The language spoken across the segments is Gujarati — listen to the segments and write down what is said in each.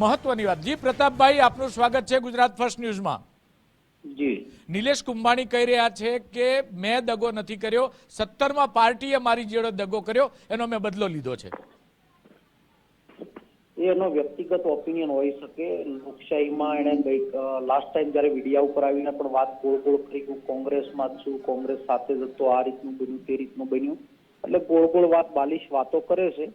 મહત્વની વાત. જી પ્રતાપભાઈ આપનું સ્વાગત છે ગુજરાત ફર્સ્ટ ન્યૂઝમાં. જી. નિલેશ કુંભાણી કહી રહ્યા છે કે મેં દગો નથી કર્યો સત્તરમાં પાર્ટીએ મારી જોડે દગો કર્યો એનો મેં બદલો લીધો છે. એનો વ્યક્તિગત ઓપિનિયન હોઈ શકે. લોકશાહીમાં એણે ગઈ લાસ્ટ ટાઈમ જ્યારે મીડિયા ઉપર આવીને પણ વાત ગોળ ગોળ કરી હું કોંગ્રેસમાં છું કોંગ્રેસ સાથે જ હતો આ રીતનું બન્યું તે રીતનું બન્યું. એટલે ગોળ ગોળ વાત બાલિશ વાતો કરે છે.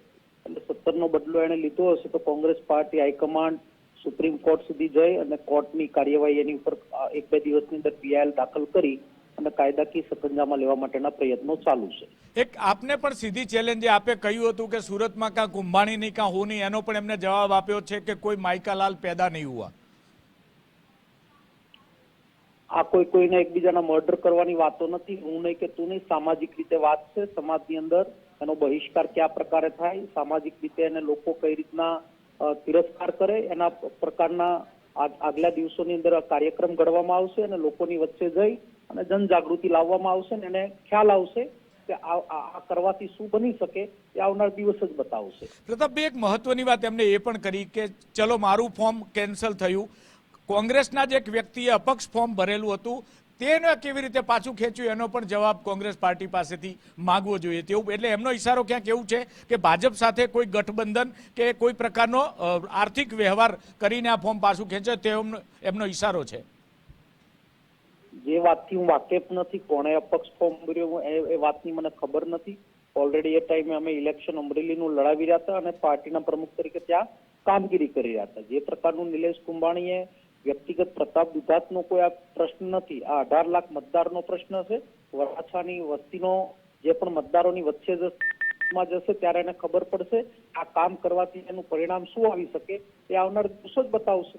એટલે સત્તરનો બદલો એણે લીધો હશે તો Congress party high command supreme court સુધી જઈ અને કોર્ટની કાર્યવાહી એની ઉપર એક બે દિવસની અંદર પીઆઈએલ દાખલ કરી અને કાયદાકીય સકંજામાં લેવા માટેના પ્રયત્નો ચાલુ છે. એક આપને પણ સીધી ચેલેન્જ આપે કહ્યું હતું કે સુરતમાં કાં કુંભાણી નહીં કાં હું નહીં એનો પણ એમને જવાબ આપ્યો છે કે કોઈ માઇકાલાલ પેદા નહીં હુઆ. આ કોઈ કોઈને એકબીજાના મર્ડર કરવાની વાતો નથી હું નહીં કે તું નહીં સામાજિક રીતે વાત છે સમાજની અંદર એનો બહિષ્કાર કયા પ્રકારે થાય, સામાજિક રીતે એને લોકો કઈ રીતના તિરસ્કાર કરે, એના પ્રકારના આગલા દિવસોની અંદર કાર્યક્રમ ઘડવામાં આવશે અને લોકોની વચ્ચે જઈ અને જનજાગૃતિ લાવવામાં આવશે ને એને ખ્યાલ આવશે કે આ કરવાથી શું બની શકે એ આવનાર દિવસ જ બતાવશે. પ્રતાપભાઈ એક મહત્વની વાત એમને એ પણ કરી કે ચલો મારું ફોર્મ કેન્સલ થયું. કોંગ્રેસના જ એક વ્યક્તિએ અપક્ષ ફોર્મ ભરેલું હતું. તેને કેવી રીતે પાછું ખેંચ્યું એનો પણ જવાબ કોંગ્રેસ પાર્ટી પાસેથી માગવો જોઈએ. તેવું એટલે એમનો ઇશારો ક્યાંક એવું છે કે ભાજપ સાથે કોઈ ગઠબંધન કે કોઈ પ્રકારનો આર્થિક વ્યવહાર કરીને આ ફોર્મ પાછું ખેંચે તે એમનો ઇશારો છે. જે વાતથી હું વાકેફ નથી, કોણે અપક્ષ ફોર્મ ભર્યો એ વાતની મને ખબર નથી. ઓલરેડી એ ટાઈમે અમે ઇલેક્શન અમરેલીનું લડાવી રહ્યા હતા અને પાર્ટીના પ્રમુખ તરીકે ત્યાં કામગીરી કરી રહ્યા હતા. જે પ્રકારનું નિલેશ કુંભાણીએ વ્યક્તિગત પ્રતાપ દુધાતનો કોઈ આ પ્રશ્ન નથી. આ અઢાર લાખ મતદારનો પ્રશ્ન છે. વરાછાની વસ્તીનો જે પણ મતદારોની વચ્ચે માં જશે ત્યારે એને ખબર પડશે આ કામ કરવાથી એનું પરિણામ શું આવી શકે એ આવનાર દિવસો જ બતાવશે.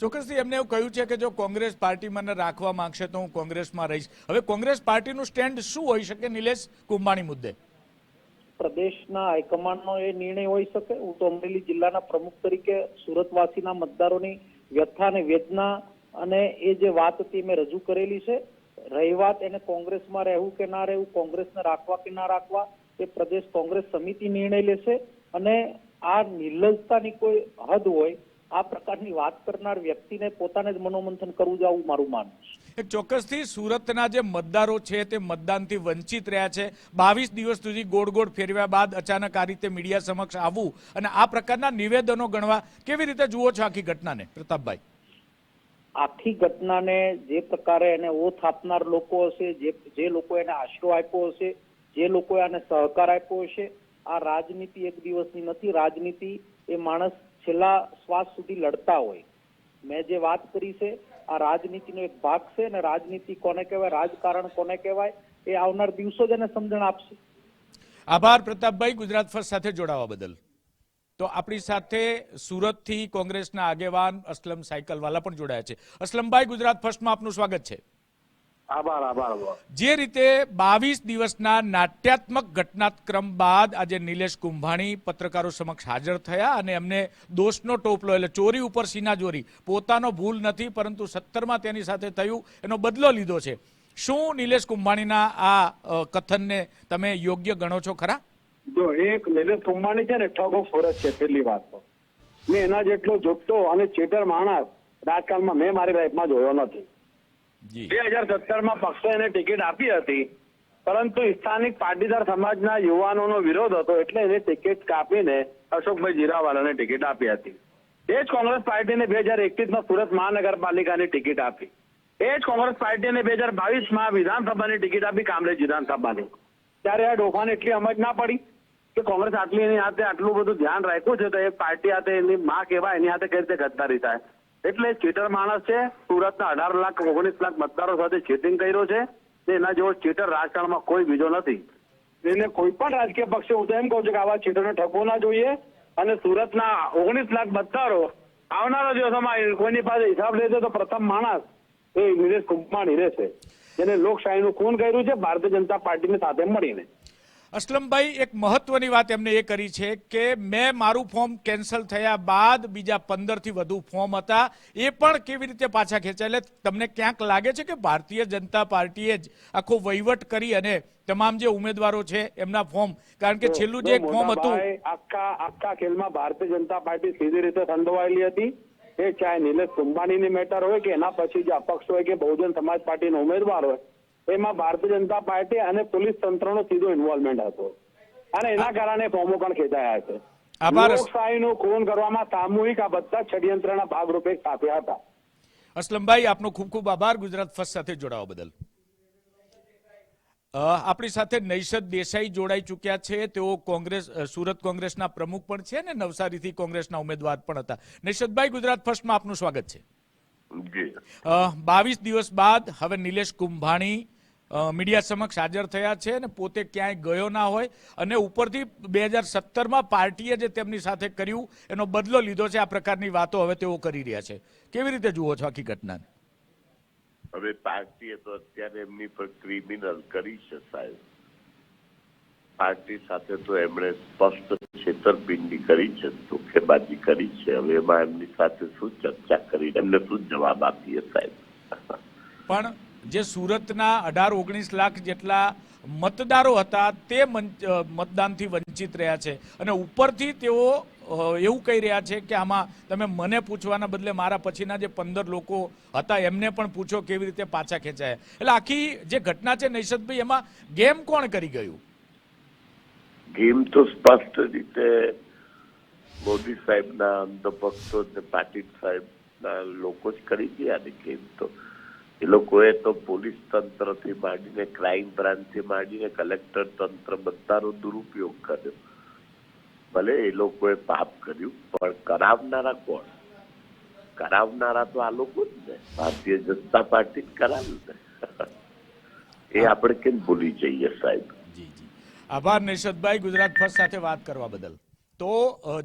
ચોક્કસથી એમને એવું કહ્યું છે કે જો કોંગ્રેસ પાર્ટી મને રાખવા માંગશે તો હું કોંગ્રેસમાં રહીશ. હવે કોંગ્રેસ પાર્ટીનું સ્ટેન્ડ શું હોઈ શકે? નિલેશ કુંભાણી મુદ્દે. પ્રદેશના હાઈકમાન્ડનો એ નિર્ણય હોઈ શકે. હું તો અમરેલી જિલ્લાના પ્રમુખ તરીકે સુરતવાસીના મતદારોની વ્યથા અને વેદના અને એ જે વાત હતી મેં રજૂ કરેલી છે રહી વાત એને કોંગ્રેસમાં રહેવું કે ના રહેવું, કોંગ્રેસને રાખવા કે ના રાખવા, એ પ્રદેશ કોંગ્રેસ સમિતિ નિર્ણય લેશે અને આ નિર્લજતાની કોઈ હદ હોય આ પ્રકારની વાત કરનાર વ્યક્તિને પોતાને જ મનોમંથન કરવું જ આવું મારું માનવું છે. એક ચોક્કસથી સુરતના જે મતદારો છે તે મતદાનથી વંચિત રહ્યા છે. બાવીસ દિવસ સુધી ગોળ ગોળ ફેરવ્યા બાદ અચાનક આ રીતે મીડિયા સમક્ષ આવવું અને આ પ્રકારના નિવેદનો ગણવા કેવી રીતે જુઓ છો આખી ઘટનાને? પ્રતાપભાઈ. આખી ઘટનાને જે પ્રકારે એને ઓથ આપનાર લોકો હશે જે જે લોકો એને આશરો આપ્યો હશે જે લોકોએ આને સહકાર આપ્યો હશે આ રાજનીતિ એક દિવસની નથી. રાજનીતિ એ માણસ છેલ્લા શ્વાસ સુધી લડતા હોય. મેં જે વાત કરી છે, આ રાજનીતિનો એક ભાગ છે અને રાજનીતિ કોને કહેવાય, રાજકારણ કોને કહેવાય, એ આવનાર દિવસો જ એને સમજણ આપશે. આભાર પ્રતાપભાઈ, ગુજરાત ફર્સ્ટ સાથે જોડાવા બદલ. તો આપણી સાથે સુરતથી કોંગ્રેસના આગેવાન અસલમ સાયકલવાલા પણ જોડાયા છે. અસલમભાઈ, ગુજરાત ફર્સ્ટમાં આપનું સ્વાગત છે. આભાર આભાર. જે રીતે બાવીસ દિવસના નાટ્યાત્મક ઘટનાક્રમ બાદ આજે નિલેશ કુંભાણી પત્રકારો સમક્ષ હાજર થયા અને એમને દોષનો ટોપલો એટલે ચોરી ઉપર સીનાચોરી પોતાનો ભૂલ નથી પરંતુ સત્તરમાં તેની સાથે થયું એનો બદલો લીધો છે. શું નિલેશ કુંભાણીના આ કથનને તમે યોગ્ય ગણો છો ખરા? જો એક નિલેશ કુંભાણી છે ને ઠગ ઓફ છે પહેલી વાત તો. મેં એના જેટલો જોગતો અને ચેટર માણસ રાજકારણમાં મેં મારી લાઈફમાં જોયો નથી. બે હજાર સત્તરમાં પક્ષે એને ટિકિટ આપી હતી, પરંતુ સ્થાનિક પાટીદાર સમાજના યુવાનોનો વિરોધ હતો એટલે એને ટિકિટ કાપીને અશોકભાઈ જીરાવાલાને ટિકિટ આપી હતી. એ જ કોંગ્રેસ પાર્ટીને બે હજાર એકવીસમાં સુરત મહાનગરપાલિકાની ટિકિટ આપી. એ જ કોંગ્રેસ પાર્ટીને બે હજાર બાવીસમાં વિધાનસભાની ટિકિટ આપી કામરેજ વિધાનસભાની. ત્યારે આ ડોફાને એટલી સમજ ના પડી કે કોંગ્રેસ આટલી એની હાથે આટલું બધું ધ્યાન રાખ્યું છે તો એ પાર્ટી હાથે એની માં કહેવાય, એની હાથે કઈ રીતે ગદ્દારી થાય? એટલે ચીટર માણસ છે, સુરતના અઢાર લાખ, ઓગણીસ લાખ મતદારો સાથે ચીટિંગ કર્યો છે. એના જેવો ચીટર રાજકારણમાં કોઈ બીજો નથી. એને કોઈ પણ રાજકીય પક્ષે, હું તો એમ કહું છું કે આવા ચીટરને ઠગવો ના જોઈએ. અને સુરતના ઓગણીસ લાખ મતદારો આવનારા દિવસોમાં કોઈની પાસે હિસાબ લેશે તો પ્રથમ માણસ એ નિલેશ કુંભાણી રહેશે જેને લોકશાહીનું ખૂન કર્યું છે, ભારતીય જનતા પાર્ટીની સાથે મળીને. અસલમભાઈ એક મહત્વની વાત એમને એ કરી છે કે મેં મારું ફોર્મ કેન્સલ થયા બાદ બીજા પંદરથી વધુ ફોર્મ હતા. એ પણ કેવી રીતે પાછા ખેંચાય? એટલે તમને ક્યાંક લાગે છે કે ભારતીય જનતા પાર્ટીએ જ આખો વહીવટ કરી અને તમામ જે ઉમેદવારો છે એમના ફોર્મ કારણ કે છેલ્લું જે એક ફોર્મ હતું આખા આખા ખેલમાં ભારતીય જનતા પાર્ટી સીધી રીતે સંડોવાયેલી હતી. એ ચાહે નિલેશ કુંભાણીની મેટર હોય કે એના પછી જે અપક્ષ હોય કે બહુજન સમાજ પાર્ટીનો ઉમેદવાર હોય એમાં ભારતીય જનતા પાર્ટી અને પોલીસ તંત્રનો સીધો ઇન્વોલ્વમેન્ટ હતો. અને એના કારણે ફોર્મો પણ ખેંચાયા છે. લોકશાહીનું ખૂન કરવામાં સામૂહિક આ બધા ષડયંત્રના ભાગરૂપે સાથે હતા. અસલમભાઈ આપનો ખૂબ ખૂબ આભાર. ગુજરાત ફર્સ્ટ સાથે જોડાવા બદલ. આપણી સાથે નૈશદ દેસાઈ જોડાઈ ચૂક્યા છે. તેઓ કોંગ્રેસ સુરત કોંગ્રેસના પ્રમુખ પણ છે અને નવસારીથી કોંગ્રેસના ઉમેદવાર પણ હતા. નૈષદભાઈ ગુજરાત ફર્સ્ટમાં આપનું સ્વાગત છે. બાવીસ દિવસ બાદ હવે નિલેશ કુંભાણી મીડિયા સમક્ષ હાજર થયા છે અને પોતે ક્યાંય ગયો ના હોય. અને ઉપરથી બે હજાર સત્તરમાં પાર્ટીએ જે તેમની સાથે કર્યું એનો બદલો લીધો છે. આ પ્રકારની વાતો હવે તેઓ કરી રહ્યા છે. કેવી રીતે જુઓ છો આખી ઘટનાને? હવે પાર્ટીએ તો અત્યારે એમની પર ક્રિમિનલ કરી છે સાહેબ. પાર્ટી સાથે તો એમણે સ્પષ્ટ છેતરપિંડી કરી છે ધોખેબાજી કરી છે. હવે એમાં એમની સાથે શું ચર્ચા કરી? એમને શું જવાબ આપીએ સાહેબ? પણ જે સુરતના અઢાર ઓગણીસ લાખ જેટલા મતદારો હતા, તે મતદાનથી વંચિત રહ્યા છે. અને ઉપરથી તેઓ એવું કહી રહ્યા છે કે આમાં તમે મને પૂછવાના બદલે મારા પછીના જે પંદર લોકો હતા, એમને પણ પૂછો કેવી રીતે પાછા ખેંચાયા. એટલે આખી જે ઘટના છે નૈશદભાઈ એમાં ગેમ કોણ કરી ગયું? ગેમ તો સ્પષ્ટ રીતે મોદી સાહેબના અંધભક્તો પાટીલ સાહેબના લોકો જ કરી ગયા ગેમ તો એ લોકોએ તો પોલીસ તંત્રથી માંડીને ક્રાઇમ બ્રાન્ચથી માંડીને કલેક્ટર તંત્ર બધાનો દુરુપયોગ કર્યો. ભલે એ લોકોએ પાપ કર્યું પણ કરાવનારા કોણ? કરાવનારા તો આ લોકો જ ને. ભારતીય જનતા પાર્ટી જ કરાવ્યું ને એ આપણે કેમ ભૂલી જઈએ સાહેબ? જી જી. આભાર નિશદભાઈ ગુજરાત ફર્સ્ટ સાથે વાત કરવા બદલ. તો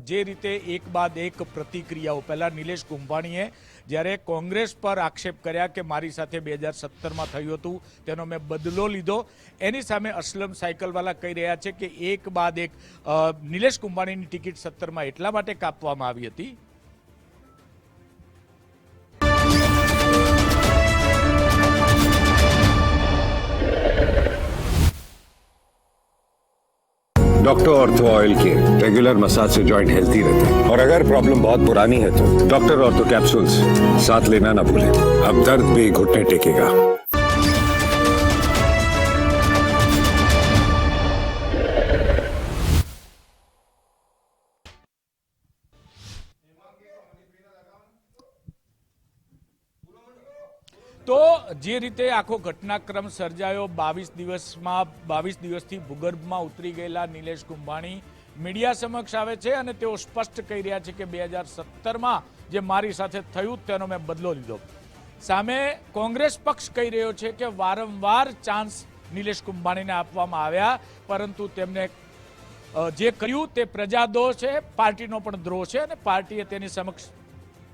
જે રીતે એક બાદ એક પ્રતિક્રિયાઓ પહેલા નિલેશ કુંભાણીએ જ્યારે કોંગ્રેસ પર આક્ષેપ કર્યા કે મારી સાથે બે હજાર સત્તરમાં થયું હતું, તેનો મેં બદલો લીધો. એની સામે અસલમ સાયકલવાલા કહી રહ્યા છે કે એક બાદ એક નિલેશ કુંભાણીની ટિકિટ સત્તરમાં એટલા માટે કાપવામાં આવી હતી डॉक्टर ऑर्थो ऑयल के रेगुलर मसाज से जॉइंट हेल्थी रहते हैं और अगर प्रॉब्लम बहुत पुरानी है तो डॉक्टर ऑर्थो कैप्सूल्स साथ लेना ना भूलें अब दर्द भी घुटने टेकेगा તો જે રીતે આખો ઘટનાક્રમ સર્જાયો, બાવીસ દિવસમાં, બાવીસ દિવસથી ભૂગર્ભમાં ઉતરી ગયેલા નિલેશ કુંભાણી મીડિયા સમક્ષ આવે છે અને તેઓ સ્પષ્ટ કહી રહ્યા છે કે બે હજાર સત્તરમાં જે મારી સાથે થયું તેનો મેં બદલો લીધો. સામે કોંગ્રેસ પક્ષ કહી રહ્યો છે કે વારંવાર ચાન્સ નિલેશ કુંભાણીને આપવામાં આવ્યા, પરંતુ તેમને જે કર્યું તે પ્રજાદ્રોહ છે, પાર્ટીનો પણ દ્રોહ છે અને પાર્ટીએ તેની સમક્ષ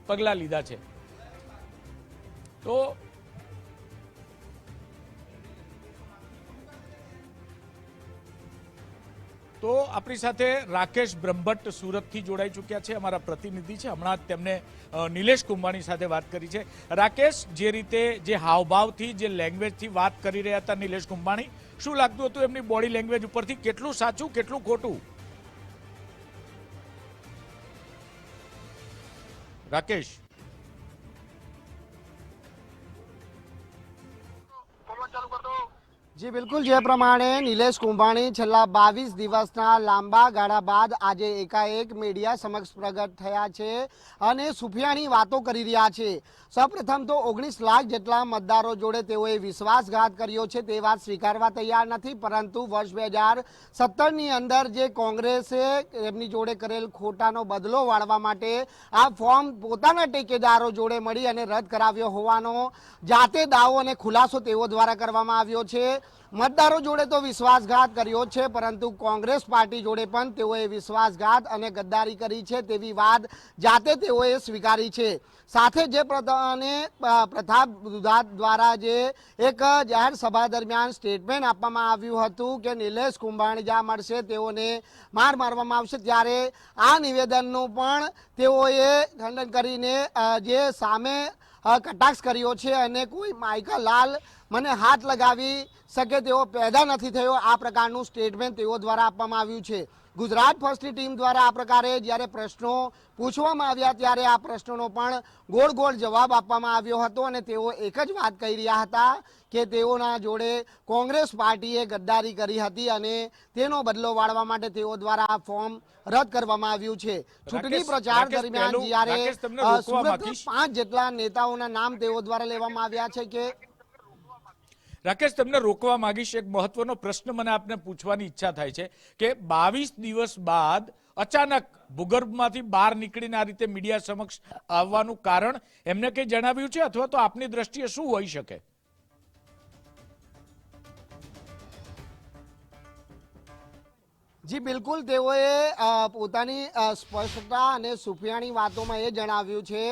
પગલાં લીધા છે. તો તો આપણી સાથે રાકેશ બ્રહ્મભટ્ટ સુરતથી જોડાઈ ચૂક્યા છે, અમારા પ્રતિનિધિ છે. હમણાં જ તેમને નિલેશ કુંભાણી સાથે વાત કરી છે. રાકેશ, જે રીતે જે હાવભાવથી, જે લેંગ્વેજથી વાત કરી રહ્યા હતા નિલેશ કુંભાણી, શું લાગતું હતું એમની બોડી લેંગ્વેજ ઉપરથી? કેટલું સાચું, કેટલું ખોટું? રાકેશ જી, બિલકુલ. જે પ્રમાણે નિલેશ કુંભાણી છેલ્લા બાવીસ દિવસના લાંબા ગાળા બાદ આજે એકાએક મીડિયા સમક્ષ પ્રગટ થયા છે અને સુફિયાની વાતો કરી રહ્યા છે. સૌપ્રથમ તો ઓગણીસ લાખ જેટલા મતદારો જોડે તેઓએ વિશ્વાસઘાત કર્યો છે તે વાત સ્વીકારવા તૈયાર નથી, પરંતુ વર્ષ બે હજાર સત્તરની અંદર જે કોંગ્રેસે એમની જોડે કરેલ ખોટાનો બદલો વાળવા માટે આ ફોર્મ પોતાના ટેકેદારો જોડે મળી અને રદ કરાવ્યો હોવાનો જાતે દાવો અને ખુલાસો તેઓ દ્વારા કરવામાં આવ્યો છે. મતદારો જોડે તો વિશ્વાસઘાત કર્યો છે, પરંતુ કોંગ્રેસ પાર્ટી જોડે પણ તેઓએ વિશ્વાસઘાત અને ગદ્દારી કરી છે તેવી વાત જાતે તેઓએ સ્વીકારી છે. સાથે જે અને પ્રતાપ દુધાત દ્વારા જે એક જાહેર સભા દરમિયાન સ્ટેટમેન્ટ આપવામાં આવ્યું હતું કે નિલેશ કુંભાણી જ્યાં મળશે તેઓને માર મારવામાં આવશે, ત્યારે આ નિવેદનનું પણ તેઓએ ખંડન કરીને જે સામે કટાક્ષ કર્યો છે અને કોઈ માઇકા લાલ મને હાથ લગાવી શકે તેવો પેદા નથી થયો. આ પ્રકારનું સ્ટેટમેન્ટ તેઓ દ્વારા આપવામાં આવ્યું છે. ગુજરાત ફર્સ્ટની ટીમ દ્વારા આ પ્રકારે જ્યારે પ્રશ્નો પૂછવામાં આવ્યા ત્યારે આ પ્રશ્નોનો પણ ગોળ ગોળ જવાબ આપવામાં આવ્યો હતો અને તેઓ એક જ વાત કહી રહ્યા હતા કે તેઓના જોડે કોંગ્રેસ પાર્ટીએ ગદ્દારી કરી હતી અને તેનો બદલો વાળવા માટે તેઓ દ્વારા આ ફોર્મ રદ કરવામાં આવ્યું છે. ચૂંટણી પ્રચાર દરમિયાન જ્યારે સુરતના પાંચ જેટલા નેતાઓના નામ તેઓ દ્વારા લેવામાં આવ્યા છે કે રાકેશ, તમને રોકવા માંગીશ એક મહત્વનો પ્રશ્ન મને આપને પૂછવાની ઈચ્છા થાય છે કે બાવીસ દિવસ બાદ અચાનક ભૂગર્ભમાંથી બહાર નીકળીને આ રીતે મીડિયા સમક્ષ આવવાનું કારણ એમને કંઈ જણાવ્યું છે અથવા તો આપની દ્રષ્ટિએ શું હોઈ શકે? જી, બિલકુલ. તેઓએ પોતાની સ્પષ્ટતા અને સુફિયાણી વાતોમાં એ જણાવ્યું છે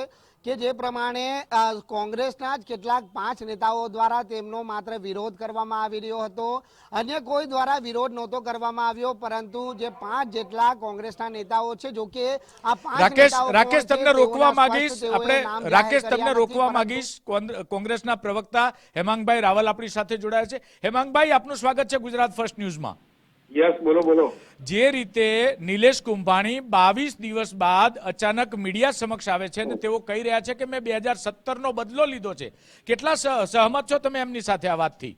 કે જે પ્રમાણે કોંગ્રેસના જ કેટલાક પાંચ નેતાઓ દ્વારા તેમનો માત્ર વિરોધ કરવામાં આવી રહ્યો હતો. અન્ય કોઈ દ્વારા વિરોધ નહોતો કરવામાં આવ્યો પરંતુ જે પાંચ જેટલા કોંગ્રેસના નેતાઓ છે જો કે આ પાંચ રાકેશ રાકેશ તમને રોકવા માંગીશ? આપણે રાકેશ તમને રોકવા માંગીશ? કોંગ્રેસના પ્રવક્તા હેમાંગભાઈ રાવલ આપણી સાથે જોડાયા છે. હેમાંગભાઈ આપનું સ્વાગત છે ગુજરાત ફર્સ્ટ ન્યૂઝમાં. યસ બોલો બોલો. જે રીતે નિલેશ કુંભાણી બાવીસ દિવસ બાદ અચાનક મીડિયા સમક્ષ આવે છે અને તેઓ કહી રહ્યા છે કે મેં બે હજાર સત્તરનો બદલો લીધો છે. કેટલા સહમત છો તમે એમની સાથે આ વાતથી?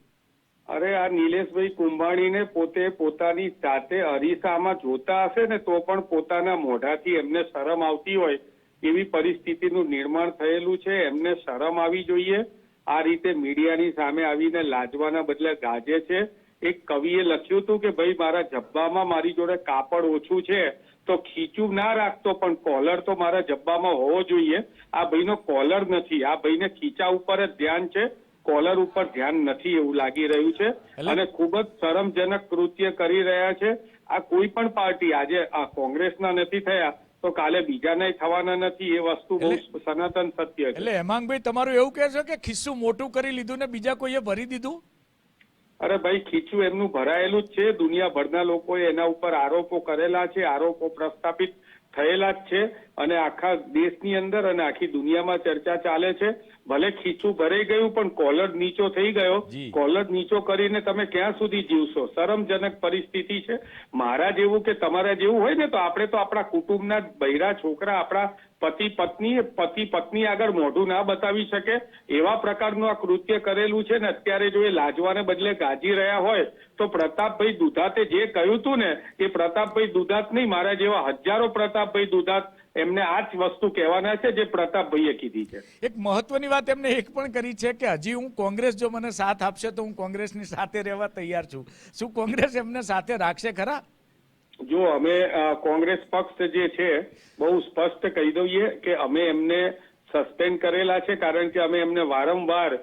અરે આ નિલેશભાઈ કુંભાણીને પોતે પોતાની સાથે અરીસામાં જોતા હશે ને તો પણ પોતાના મોઢાથી એમને શરમ આવતી હોય એવી પરિસ્થિતિનું નિર્માણ થયેલું છે. એમને શરમ આવી જોઈએ. આ રીતે મીડિયાની સામે આવીને લાજવાના બદલે ગાજે છે. એક કવિએ લખ્યું હતું કે ભાઈ મારા જબ્બામાં મારી જોડે કાપડ ઓછું છે તો ખીચું ના રાખતો પણ કોલર તો મારા જબ્બામાં હોવો જોઈએ. આ ભાઈનો કોલર નથી. આ ભાઈને ખીચા ઉપર જ ધ્યાન છે. કોલર ઉપર ધ્યાન નથી એવું લાગી રહ્યું છે. અને ખૂબ જ શરમજનક કૃત્ય કરી રહ્યા છે. આ કોઈ પણ પાર્ટી આજે આ કોંગ્રેસના નથી થયા તો કાલે બીજાના થવાના નથી. એ વસ્તુ બહુ સનાતન સત્ય છે. એટલે હેમાંગભાઈ તમારું એવું કહે છે કે ખિસ્સું મોટું કરી લીધું ને બીજા કોઈએ ભરી દીધું? અરે ભાઈ ખીચું એમનું ભરાયેલું જ છે. દુનિયાભરના લોકોએ એના ઉપર આરોપો કરેલા છે આરોપો પ્રસ્થાપિત થયેલા જ છે અને આખા દેશની અંદર અને આખી દુનિયામાં ચર્ચા ચાલે છે. ભલે ખીચું ભરાઈ ગયું પણ કોલર નીચો થઈ ગયો. કોલર નીચો કરીને તમે ક્યાં સુધી જીવશો? શરમજનક પરિસ્થિતિ છે. મારા જેવું કે તમારા જેવું હોય ને તો આપણે તો આપણા કુટુંબના બૈરા છોકરા આપણા પતિ પત્ની પતિ પત્ની આગળ મોઢું ના બતાવી શકે, એવા પ્રકારનું આ કૃત્ય કરેલું છે ને, અત્યારે જો એ લાજવાને બદલે ગાજી રહ્યા હોય, તો પ્રતાપભાઈ દુધાતે જે કહ્યું હતું ને, એ પ્રતાપભાઈ દુધાત નહીં, મારા જેવા હજારો પ્રતાપભાઈ દુધાત એમને આ જ વસ્તુ કહેવાના છે જે પ્રતાપભાઈએ કીધી છે. એક મહત્વની વાત એમને એક પણ કરી છે કે હજી હું કોંગ્રેસ જો મને સાથ આપશે, તો હું કોંગ્રેસની સાથે રહેવા તૈયાર છું. શું કોંગ્રેસ એમને સાથે રાખશે ખરા? જો અમે કોંગ્રેસ પક્ષ જે છે, બહુ સ્પષ્ટ કહી દઈએ કે અમે એમને સસ્પેન્ડ કરેલા છે, કારણ કે અમે એમને વારંવાર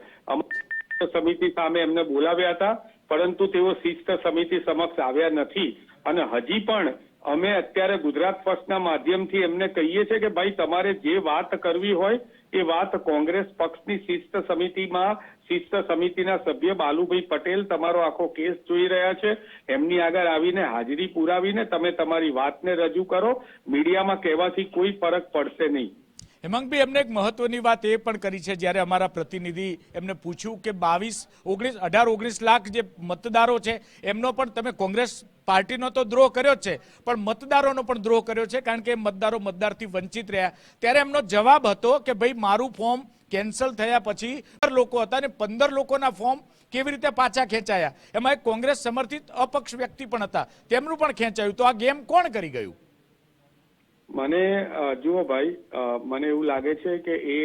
સમિતિ સામે એમને બોલાવ્યા હતા, પરંતુ તેઓ શિસ્ત સમિતિ સમક્ષ આવ્યા નથી. અને હજી પણ અમે અત્યારે ગુજરાત પક્ષના માધ્યમથી એમને કહીએ છીએ કે ભાઈ, તમારે જે વાત કરવી હોય, એ વાત કોંગ્રેસ પક્ષની શિસ્ત સમિતિમાં, શિસ્ત સમિતિના સભ્ય બાલુભાઈ પટેલ તમારો આખો કેસ જોઈ રહ્યા છે. એમની આગળ આવીને હાજરી પુરાવીને તમે તમારી વાતને રજૂ કરો. મીડિયામાં કહેવાથી કોઈ ફરક પડશે નહીં. હેમાંગભાઈ એમને એક મહત્વની વાત એ પણ કરી છે, જ્યારે અમારા પ્રતિનિધિ એમને પૂછ્યું કે બાવીસ, ઓગણીસ, અઢાર, ઓગણીસ લાખ જે મતદારો છે, એમનો પણ તમે કોંગ્રેસ પાર્ટીનો તો દ્રોહ કર્યો જ છે, પણ મતદારોનો પણ દ્રોહ કર્યો છે, કારણ કે મતદારો મતદારથી વંચિત રહ્યા. ત્યારે એમનો જવાબ હતો કે ભાઈ, મારું ફોર્મ કેન્સલ થયા પછી પંદર લોકો હતા અને પંદર લોકોના ફોર્મ કેવી રીતે પાછા ખેંચાયા? એમાં એક કોંગ્રેસ સમર્થિત અપક્ષ વ્યક્તિ પણ હતા, તેમનું પણ ખેંચાયું. તો આ ગેમ કોણ કરી ગયું? મને જુઓ ભાઈ મને એવું લાગે છે કે એ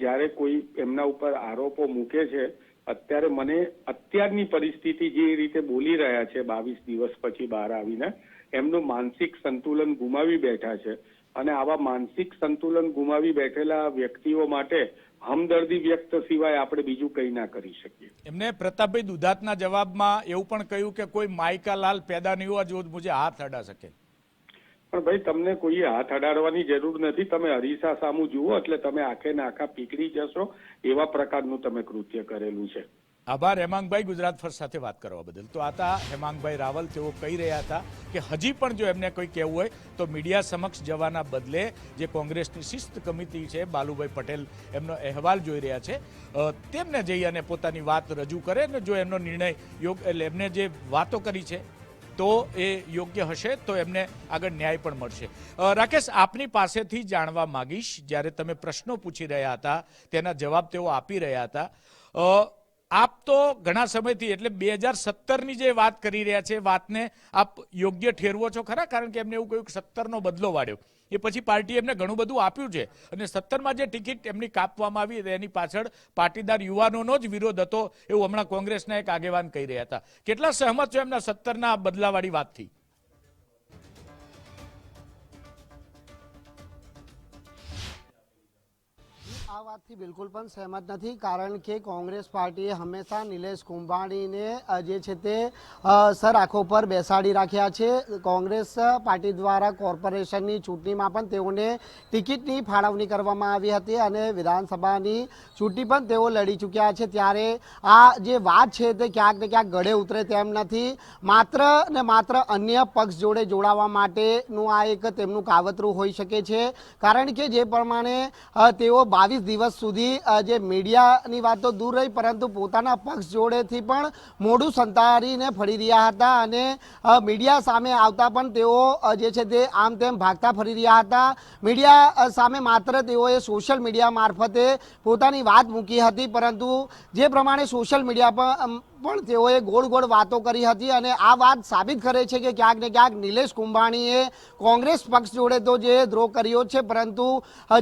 જ્યારે કોઈ એમના ઉપર આરોપો મૂકે છે, અત્યારે મને અત્યારની પરિસ્થિતિ જે રીતે બોલી રહ્યા છે, બાવીસ દિવસ પછી બહાર આવીને, એમનું માનસિક સંતુલન ગુમાવી બેઠા છે. અને આવા માનસિક સંતુલન ગુમાવી બેઠેલા વ્યક્તિઓ માટે હમદર્દી વ્યક્ત સિવાય આપણે બીજું કંઈ ના કરી શકીએ. એમને પ્રતાપભાઈ દુધાતના જવાબમાં એવું પણ કહ્યું કે કોઈ માયકા લાલ પેદા નહીં હોવા જો મુજે હાથ અડા શકે. પણ ભાઈ, તમને કોઈએ હાથ અડાડવાની જરૂર નથી. તમે અરીસા સામું જુઓ, એટલે તમે આખે ને આખા પીકળી જશો. એવા પ્રકારનું તમે કૃત્ય કરેલું છે. આભાર. હેમાંગભાઈ ગુજરાત ફર્સ્ટ સાથે વાત કરવા બદલ. તો આ હતા હેમાંગભાઈ રાવલ. તેઓ કહી રહ્યા હતા કે હજી પણ જો એમને કોઈ કહેવું હોય, તો મીડિયા સમક્ષ જવાના બદલે જે કોંગ્રેસની શિસ્ત કમિટી છે, બાલુભાઈ પટેલ એમનો અહેવાલ જોઈ રહ્યા છે. તેમને જઈ અને પોતાની વાત રજૂ કરે ને જો એમનો નિર્ણય યોગ એટલે એમને જે વાતો કરી છે તો એ યોગ્ય હશે તો એમને આગળ ન્યાય પણ મળશે. રાકેશ, આપની પાસેથી જાણવા માંગીશ. જ્યારે તમે પ્રશ્નો પૂછી રહ્યા હતા, તેના જવાબ તેઓ આપી રહ્યા હતા. આપ તો ઘણા સમયથી એટલે બે હજાર સત્તરની જે વાત કરી રહ્યા છે વાતને આપ યોગ્ય ઠેરવો છો ખરા? કારણ કે એમને એવું કહ્યું કે સત્તરનો બદલો વાળ્યો. એ પછી પાર્ટી એમને ઘણું બધું આપ્યું છે. અને સત્તરમાં જે ટિકિટ એમની કાપવામાં આવી એની પાછળ પાટીદાર યુવાનોનો જ વિરોધ હતો એવું હમણાં કોંગ્રેસના એક આગેવાન કહી રહ્યા હતા. કેટલા સહમત છો એમના સત્તરના બદલાવાળી વાતથી? વાતથી બિલકુલ પણ સહેમત નથી કારણ કે કોંગ્રેસ પાર્ટીએ હંમેશા નિલેશ કુંભાણીને જે છે તે અ, સર આંખો પર બેસાડી રાખ્યા છે. કોંગ્રેસ પાર્ટી દ્વારા કોર્પોરેશનની ચૂંટણીમાં પણ તેઓને ટિકિટની ફાળવણી કરવામાં આવી હતી અને વિધાનસભાની ચૂંટણી પણ તેઓ લડી ચૂક્યા છે. ત્યારે આ જે વાત છે તે ક્યાંક ને ક્યાંક ગળે ઉતરે તેમ નથી. માત્ર ને માત્ર અન્ય પક્ષ જોડે જોડાવા માટેનું આ એક તેમનું કાવતરું હોઈ શકે છે. કારણ કે જે પ્રમાણે તેઓ બાવીસ દિવસ સુધી જે મીડિયાની વાત તો દૂર રહી, પરંતુ પોતાના પક્ષ જોડેથી પણ મોઢું સંતારીને ફરી રહ્યા હતા અને મીડિયા સામે આવતા પણ તેઓ જે છે તે આમ તેમ ભાગતા ફરી રહ્યા હતા. મીડિયા સામે માત્ર તેઓએ સોશિયલ મીડિયા મારફતે પોતાની વાત મૂકી હતી, પરંતુ જે પ્રમાણે સોશિયલ મીડિયા પર પણ તેઓએ ગોળ ગોળ વાતો કરી હતી અને આ વાત સાબિત કરે છે કે ક્યાંક ને ક્યાંક નિલેશ કુંભાણીએ કોંગ્રેસ પક્ષ જોડે તો જે દ્રોહ કર્યો છે, પરંતુ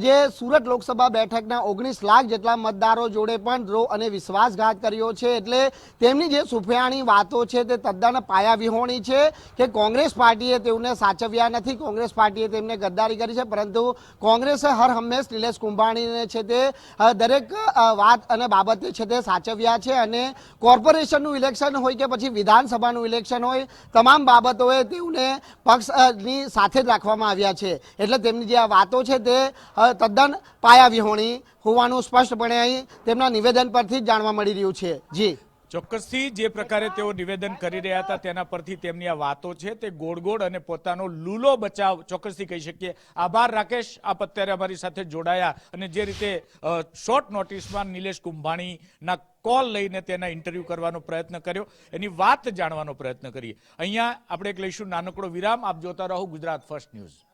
જે સુરત લોકસભા બેઠકના ઓગણીસ લાખ જેટલા મતદારો જોડે પણ દ્રોહ અને વિશ્વાસઘાત કર્યો છે. એટલે તેમની જે સુફિયાણી વાતો છે તે તદ્દન પાયાવિહોણી છે કે કોંગ્રેસ પાર્ટીએ તેમને સાચવ્યા નથી. કોંગ્રેસ પાર્ટીએ તેમને ગદ્દારી કરી છે, પરંતુ કોંગ્રેસે હર હંમેશ નિલેશ કુંભાણીને છે તે દરેક વાત અને બાબતે છે તે સાચવ્યા છે અને કોર્પોરેશનનું ઇલેક્શન હોય કે પછી વિધાનસભાનું ઇલેક્શન હોય, તમામ બાબતોએ તેઓને પક્ષની સાથે જ રાખવામાં આવ્યા છે. એટલે તેમની જે આ વાતો છે તે તદ્દન પાયાવિહોણી હોવાનું સ્પષ્ટપણે અહીં તેમના નિવેદન પરથી જ જાણવા મળી રહ્યું છે. જી. ચોક્કસથી જે પ્રકારે તેઓ નિવેદન કરી રહ્યા હતા તેના પરથી તેમની આ વાતો છે તે ગોળ ગોળ અને પોતાનો લૂલો બચાવ ચોક્કસથી કહી શકીએ. આભાર રાકેશ, આપ અત્યારે અમારી સાથે જોડાયા અને જે રીતે શોર્ટ નોટિસમાં નિલેશ કુંભાણીના કોલ લઈને તેના ઇન્ટરવ્યુ કરવાનો પ્રયત્ન કર્યો. એની વાત જાણવાનો પ્રયત્ન કરીએ. અહીંયા આપણે એક લઈશું નાનકડો વિરામ. આપ જોતા રહો ગુજરાત ફર્સ્ટ ન્યૂઝ